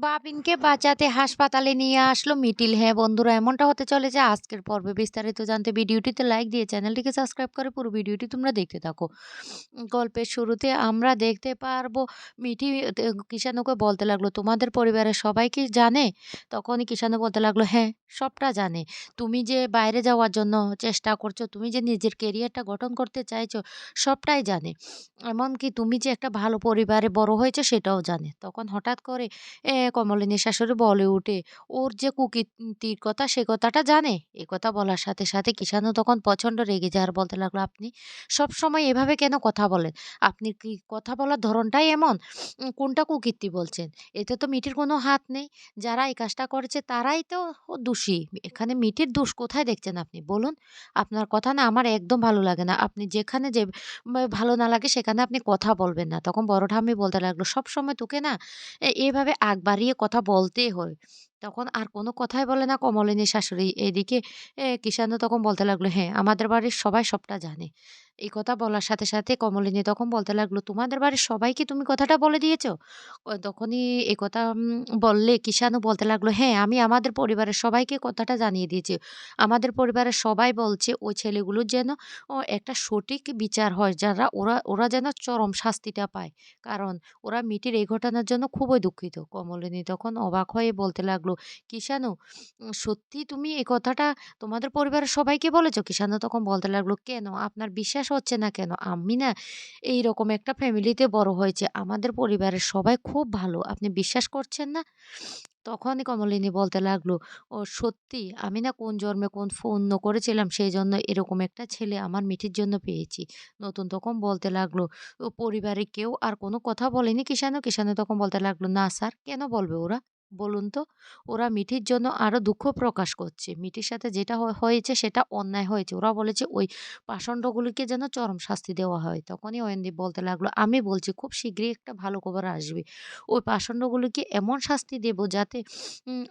বাবিনকে বাঁচাতে হাসপাতালে নিয়ে আসলো মিটিল। হ্যাঁ বন্ধুরা, এমনটা হতে চলেছে আজকের পর্বে। বিস্তারিত জানতে ভিডিওটিতে লাইক দিয়ে চ্যানেলটিকে সাবস্ক্রাইব করে পুরো ভিডিওটি তোমরা দেখতে থাকো। গল্পের শুরুতে আমরা দেখতে পারব মিঠি কিষাণুকে বলতে লাগল, "তোমাদের পরিবারের সবাই কি জানে?" তখনই কিষাণু বলতে লাগল, "হ্যাঁ, সবটা জানে। তুমি যে বাইরে যাওয়ার জন্য চেষ্টা করছ, তুমি যে নিজের কেরিয়ারটা গঠন করতে চাইছো, সবটাই জানে। এমনকি তুমি যে একটা ভালো পরিবারে বড় হয়েছো সেটাও জানে।" তখন হঠাৎ করে কমলিনীর শাশুড়ি বলে ওঠে, "ওর যে কুকীর্তির কথা সে কথাটা জানে?" এ কথা বলার সাথে, সাথে কিষাণু তখন প্রচণ্ড রেগে যায় আর বলতে লাগল, "আপনি সবসময় এভাবে কেন কথা বলেন? আপনি কি কথা বলার ধরনটাই এমন? কোনটা কুকীর্তি বলছেন? এতে তো মিটির কোনো হাত নেই। যারা এই কাজটা করেছে তারাই তো দোষী। এখানে মিটির দোষ কোথায় দেখছেন আপনি বলুন? আপনার কথা না আমার একদম ভালো লাগে না। আপনি যেখানে যে ভালো না লাগে সেখানে আপনি কথা বলবেন না।" তখন বড় ঠাম্মি বলতে লাগল, "সবসময় তোকে না এভাবে আগ বাড়িয়ে কথা বলতে হয়।" তখন আর কোনো কথাই বলে না কমলিনীর শাশুড়ি। এদিকে কিষাণু তখন বলতে লাগল, "হ্যাঁ, আমাদের বাড়ির সবাই সবটা জানে।" এই কথা বলার সাথে, সাথে কমলিনী তখন বলতে লাগল, "তোমাদের বাড়ির সবাইকে তুমি কথাটা বলে দিয়েছ তখনই এ কথা বললে কিষাণু বলতে লাগল, "হ্যাঁ, আমি আমাদের পরিবারের সবাইকে কথাটা জানিয়ে দিয়েছি। আমাদের পরিবারের সবাই বলছে ওই ছেলেগুলোর যেন একটা সঠিক বিচার হয়। যারা ওরা ওরা যেন চরম শাস্তিটা পায়। কারণ ওরা মিটির এই ঘটনার জন্য খুবই দুঃখিত।" কমলিনী তখন অবাক হয়ে বলতে লাগল, "কিষাণু, উম সত্যি তুমি এই কথাটা তোমাদের পরিবারের সবাইকে বলেছ?" কিষাণু তখন বলতে লাগল, "কেন? আপনার বিশ্বাস হচ্ছে না কেন? আমি না এইরকম একটা ফ্যামিলিতে বড় হয়েছি। আমাদের পরিবারের সবাই খুব ভালো। আপনি বিশ্বাস করছেন না?" তখনই কমলিনী বলতে লাগল, "ও সত্যি আমি না কোন জন্মে কোন পুণ্য করেছিলাম সেই জন্য এরকম একটা ছেলে আমার মিঠির জন্য পেয়েছি।" নতুন তখন বলতে লাগল, "ও পরিবারে কেউ আর কোনো কথা বলেনি কিষাণু?" কিষাণু তখন বলতে লাগল, "না স্যার, কেন বলবে ওরা? বলুন তো? ওরা মিঠির জন্য আরও দুঃখ প্রকাশ করছে। মিঠির সাথে যেটা হয়েছে সেটা অন্যায় হয়েছে। ওরা বলেছে ওই পাষণ্ডগুলিকে যেন চরম শাস্তি দেওয়া হয়।" তখনই অয়নদীপ বলতে লাগল, "আমি বলছি খুব শীঘ্রই একটা ভালো খবর আসবে। ওই পাষণ্ডগুলিকে এমন শাস্তি দেব যাতে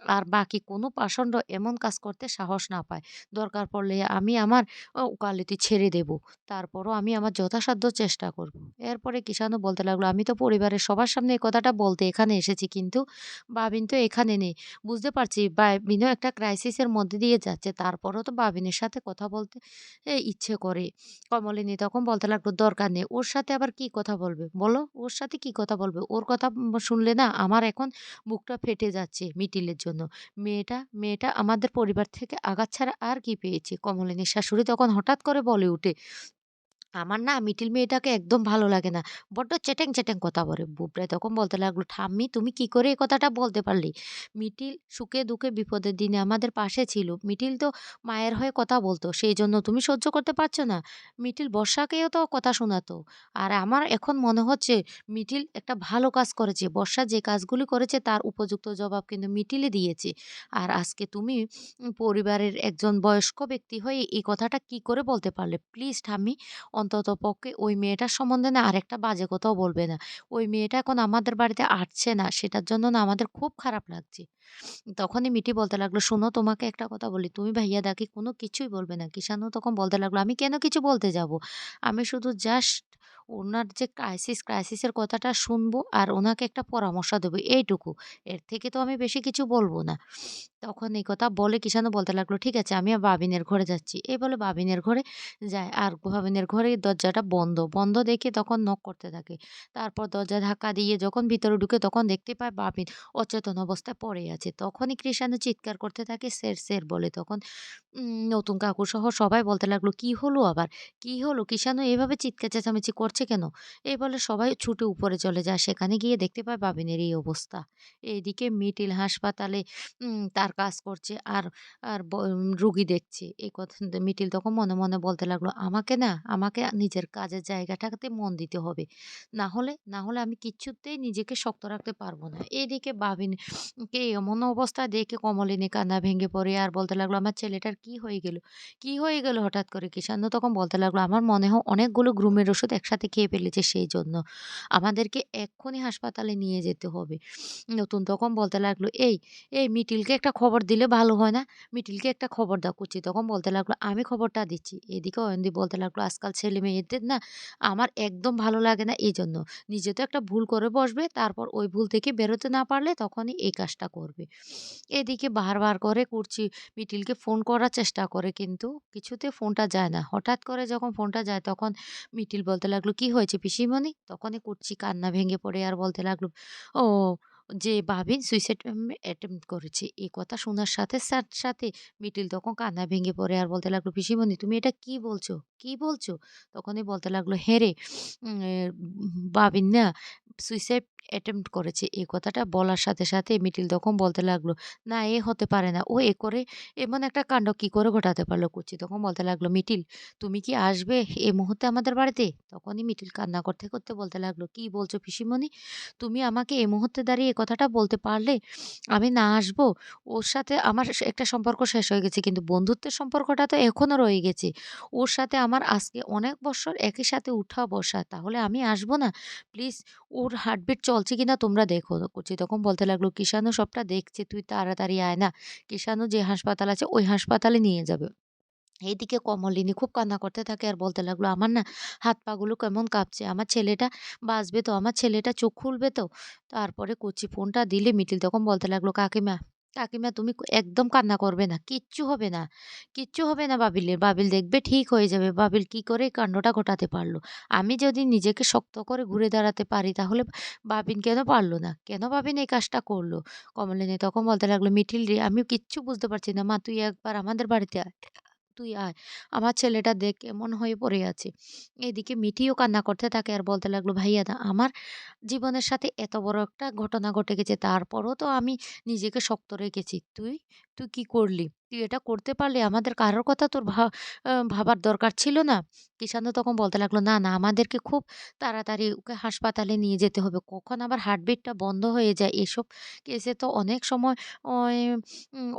আর বাকি কোনো পাষণ্ড এমন কাজ করতে সাহস না পায়। দরকার পড়লে আমি আমার ওকালতি ছেড়ে দেব। তারপরও আমি আমার যথাসাধ্য চেষ্টা করব।" এরপরে কিষাণু বলতে লাগল, "আমি তো পরিবারের সবার সামনে এই কথাটা বলতে এখানে এসেছি। কিন্তু বাবিন তো এখানে নেই। বুঝতে পারছি বাবিনও একটা ক্রাইসিসের মধ্যে দিয়ে যাচ্ছে। তারপরও তো বাবিনের সাথে কথা বলতে ইচ্ছে করে।" কমলিনী তখন বলতে লাগল, "দরকার নেই। ওর সাথে আবার কি কথা বলবে? বলো, ওর সাথে কি কথা বলবে? ওর কথা শুনলে না আমার এখন বুকটা ফেটে যাচ্ছে মিটিলের জন্য। মেয়েটা মেয়েটা আমাদের পরিবার থেকে আঘাত ছাড়া আর কি পেয়েছে?" কমলিনীর শাশুড়ি তখন হঠাৎ করে বলে ওঠে, "আমার না মিটিল মেয়েটাকে একদম ভালো লাগে না। বড্ড চ্যাটেং, চ্যাটেং কথা বলে।" বুবলাই তখন বলতে লাগল, "ঠাম্মি তুমি কি করে এই কথাটা বলতে পারলে? মিটিল সুখে দুঃখে বিপদের দিনে আমাদের পাশে ছিল। মিটিল তো মায়ের হয়ে কথা বলতো। সেই জন্য তুমি সহ্য করতে পারছ না? মিটিল বর্ষাকেও তো কথা শোনাতো। আর আমার এখন মনে হচ্ছে মিটিল একটা ভালো কাজ করেছে। বর্ষা যে কাজগুলি করেছে তার উপযুক্ত জবাব কিন্তু মিটিলই দিয়েছে। আর আজকে তুমি পরিবারের একজন বয়স্ক ব্যক্তি হয়ে এই কথাটা কি করে বলতে পারলে? প্লিজ ঠাম্মি অন্ততপক্ষে ওই মেয়েটার সম্বন্ধে না আরেকটা বাজে কথাও বলবে না। ওই মেয়েটা এখন আমাদের বাড়িতে আসছে না। সেটার জন্য না আমাদের খুব খারাপ লাগছে।" তখনই মিটি বলতে লাগল, "শোনো তোমাকে একটা কথা বলি। তুমি ভাইয়া দেখি কোনো কিছুই বলবে না।" কিষানও তখন বলতে লাগল, "আমি কেন কিছু বলতে যাব? আমি শুধু জাস্ট ওনার যে ক্রাইসিস, ক্রাইসিসের কথাটা শুনব আর ওনাকে একটা পরামর্শ দেবো এইটুকু। এর থেকে তো আমি বেশি কিছু বলব না।" তখন এই কথা বলে কিষাণু বলতে লাগল, "ঠিক আছে আমি বাবিনের ঘরে যাচ্ছি।" এই বলে বাবিনের ঘরে যায়। আর বাবিনের ঘরে দরজাটা বন্ধ। বন্ধ দেখে তখন নক করতে থাকে। তারপর দরজা ধাক্কা দিয়ে যখন ভিতরে ঢুকে তখন দেখতে পায় বাবিন অচেতন অবস্থায় পড়ে আছে। তখনই কৃষাণু চিৎকার করতে থাকে, "স্যার, স্যার" বলে। তখন নতুন কাকুসহ সবাই বলতে লাগল, "কি হলো আবার? কি হলো? কৃষাণু এভাবে চিৎকার চেঁচামেচি করছে কেন?" এই বলে সবাই ছুটে উপরে চলে যায়। সেখানে গিয়ে দেখতে পায় বাবিনের এই অবস্থা। এইদিকে মিটিল হাসপাতালে তার কাজ করছে আর আর রুগী দেখছে। এই কথা মিটিল তখন মনে, মনে বলতে লাগল, "আমাকে না আমাকে নিজের কাজের জায়গাটাতে মন দিতে হবে। না হলে না হলে আমি কিছুতেই নিজেকে শক্ত রাখতে পারব না।" এদিকে বাবিনকে এমন অবস্থা দেখে কমলিনী কান্না ভেঙে পড়ে আর বলতে লাগল, "আমার ছেলেটার কি হয়ে গেল? কি হয়ে গেল হঠাৎ করে?" কিষাণু তখন বলতে লাগল, "আমার মনে হয় অনেকগুলো ঘুমের ওষুধ একসাথে খেয়ে ফেলেছে সেই জন্য। আমাদেরকে এক্ষুনি হাসপাতালে নিয়ে যেতে হবে। নতুন তখন বলতে লাগল, "এই, এই মিটিলকে একটা খবর দিলে ভালো হয় না? মিটিলকে একটা খবর দাও।" কুচি তখন বলতে লাগল, "আমি খবরটা দিচ্ছি।" এদিকে অয়নদীপ বলতে লাগল, "আজকাল ছেলে-মেয়েদের না আমার একদম ভালো লাগে না এই জন্য নিজে তো একটা ভুল করে বসবে, তারপর ওই ভুল থেকে বেরোতে না পারলে তখনই এই কাজটা করবে।" এদিকে বারবার করে করছি মিটিলকে ফোন করার চেষ্টা করে কিন্তু কিছুতে ফোনটা যায় না। হঠাৎ করে যখন ফোনটা যায় তখন মিটিল বলতে লাগল, "কি হয়েছে পিসিমণি?" তখনই করছি কান্না ভেঙে পড়ে আর বলতে লাগল, "ও যে বাবিন সুইসাইড অ্যাটেম্প করেছে।" এই কথা শোনার সাথে, সাথে সাথে মিটিল তখন কান্না ভেঙে পড়ে আর বলতে লাগল, "পিসিমণি তুমি এটা কি বলছো? কি বলছো?" তখনই বলতে লাগল, "হ্যাঁ রে, বাবিন না সুইসাইড অ্যাটেম্প্ট করেছে।" এই কথাটা বলার সাথে, সাথে মিটিল তখন বলতে লাগল, "না এ হতে পারে না। ও এ করে এমন একটা কাণ্ড কি করে ঘটাতে পারল?" কুচি তখন বলতে লাগল, "মিটিল তুমি কি আসবে এ মুহূর্তে আমাদের বাড়িতে?" তখনই মিটিল কান্না করতে, করতে বলতে লাগল, "কি বলছো পিসিমণি? তুমি আমাকে এ মুহূর্তে দাঁড়িয়ে এ কথাটা বলতে পারলে? আমি না আসব? ওর সাথে আমার একটা সম্পর্ক শেষ হয়ে গেছে কিন্তু বন্ধুত্বের সম্পর্কটা তো এখনও রয়ে গেছে। ওর সাথে আমার আজকে অনেক বৎসর একই সাথে উঠা বসা। তাহলে আমি আসব না? প্লিজ ওর হার্টবিট চলছে কি না তোমরা দেখো।" করছি তখন বলতে লাগল, কিষানও সবটা দেখছে। তুই তাড়াতাড়ি আয় না। কিষানও যে হাসপাতাল আছে ওই হাসপাতালে নিয়ে যাবে।" এইদিকে কমলিনী খুব কান্না করতে থাকে আর বলতে লাগল, "আমার না হাত-পাগুলো কেমন কাঁপছে। আমার ছেলেটা বাঁচবে তো? আমার ছেলেটা চোখ খুলবে তো?" তারপরে কচি ফোনটা দিলে মিটিল তখন বলতে লাগল, "কাকিমা, কাকিমা তুমি একদম কান্না করবে না। কিচ্ছু হবে না। কিচ্ছু হবে না বাবিলের। বাবিল দেখবে ঠিক হয়ে যাবে। বাবিল কি করে এই কান্ডটা ঘটাতে পারল? আমি যদি নিজেকে শক্ত করে ঘুরে দাঁড়াতে পারি তাহলে বাবিন কেন পারল না? কেন বাবিন এই কাজটা করল?" কমলিনী তখন বলতে লাগল, "মিঠিল রে আমি কিচ্ছু বুঝতে পারছি না। মা তুই একবার আমাদের বাড়িতে আয়। তুই আয়। আমার ছেলেটা দেখ কেমন হয়ে পড়ে আছে।" এদিকে মিঠিও কান্না করতে থাকে আর বলতে লাগল, "ভাইয়া দা আমার জীবনের সাথে এত বড় একটা ঘটনা ঘটে গেছে তারপরও তো আমি নিজেকে শক্ত রেখেছি। তুই, তুই কি করলি? তুই এটা করতে পারলি? আমাদের কারোর কথা তোর ভাবার দরকার ছিল না?" কিষাণু তখন বলতে লাগল, "না, না আমাদেরকে খুব তাড়াতাড়ি ওকে হাসপাতালে নিয়ে যেতে হবে। কখন আবার হার্টবিটটা বন্ধ হয়ে যায় এসব কেসে তো অনেক সময়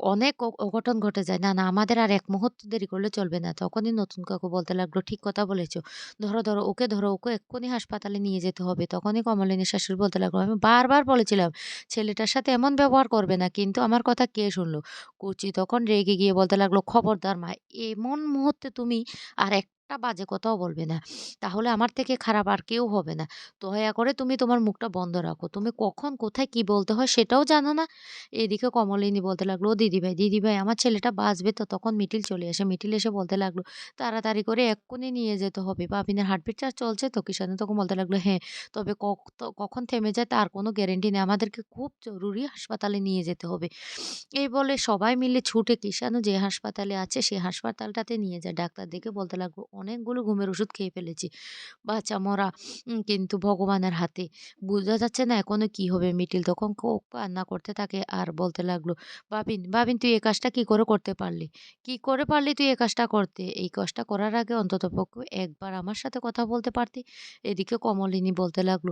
অনেক অঘটন ঘটে যায়। না, না আমাদের আর এক মুহূর্ত দেরি করলে চলবে না।" তখনই নতুন কাকু বলতে লাগল, "ঠিক কথা বলেছ। ধরো, ধরো ওকে ধরো। ওকে এক্ষুনি হাসপাতালে নিয়ে যেতে হবে।" তখনই কমলিনীর শাশুড়ি বলতে লাগল, "আমি বারবার বলেছিলাম ছেলেটার সাথে এমন ব্যবহার করবে না। কিন্তু আমার কথা কে শুনলো?" কুচি তখন রেগে গিয়ে বলতে লাগল, "খবরদার মা! এমন মুহূর্তে তুমি আর একটা বাজে কথাও বলবে না। তাহলে আমার থেকে খারাপ আর কেউ হবে না। দয়া করে তুমি তোমার মুখটা বন্ধ রাখো। তুমি কখন কোথায় কি বলতে হয় সেটাও জানো না?" এদিকে কমলিনী বলতে লাগল, "ও দিদিভাই, দিদিভাই আমার ছেলেটা বাঁচবে তো?" তখন মিঠিল চলে আসে। মিঠিল এসে বলতে লাগল, "তাড়াতাড়ি করে এক্ষুনি নিয়ে যেতে হবে। বাবিনের চার্জ চলছে তো?" কিষানে তখন বলতে লাগল, "হ্যাঁ, তবে কখন থেমে যায় তার কোনো গ্যারেন্টি নেই। আমাদেরকে খুব জরুরি হাসপাতালে নিয়ে যেতে হবে।" এই বলে সবাই মিলে ছুটে কিষাণু যে হাসপাতালে আছে সে হাসপাতালটাতে নিয়ে যায়। ডাক্তার দেখে বলতে লাগল, "অনেকগুলো ঘুমের ওষুধ খেয়ে ফেলেছি। বাচ্চা মরা কিন্তু ভগবানের হাতে। বোঝা যাচ্ছে না এখনও কি হবে?" মিটিল তখন কান্না করতে থাকে আর বলতে লাগল, "বাবিন, বাবিন তুই এই কাজটা কী করে করতে পারলি? কি করে পারলি তুই এই কাজটা করতে? এই কাজটা করার আগে অন্ততপক্ষে একবার আমার সাথে কথা বলতে পারতি?" এদিকে কমলিনী বলতে লাগল,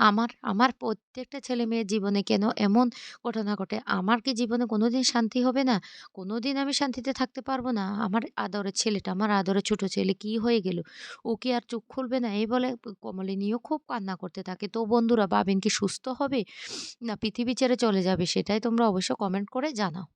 "আমার, আমার প্রত্যেকটা ছেলে-মেয়ের জীবনে কেন এমন ঘটনা ঘটে? আমার কি জীবনে কোনোদিন শান্তি হবে না? কোনোদিন আমি শান্তিতে থাকতে পারব না? আমার আদরের ছেলেটা, আমার আদরের ছোট ছেলে কি হয়ে গেল? ওকে কি আর চোখ খুলবে না?" এই বলে কমলিনীও খুব কান্না করতে থাকে। তো বন্ধুরা বাবিন কি সুস্থ হবে? না পৃথিবী ছেড়ে চলে যাবে? সেটাই তোমরা অবশ্য কমেন্ট করে জানাও।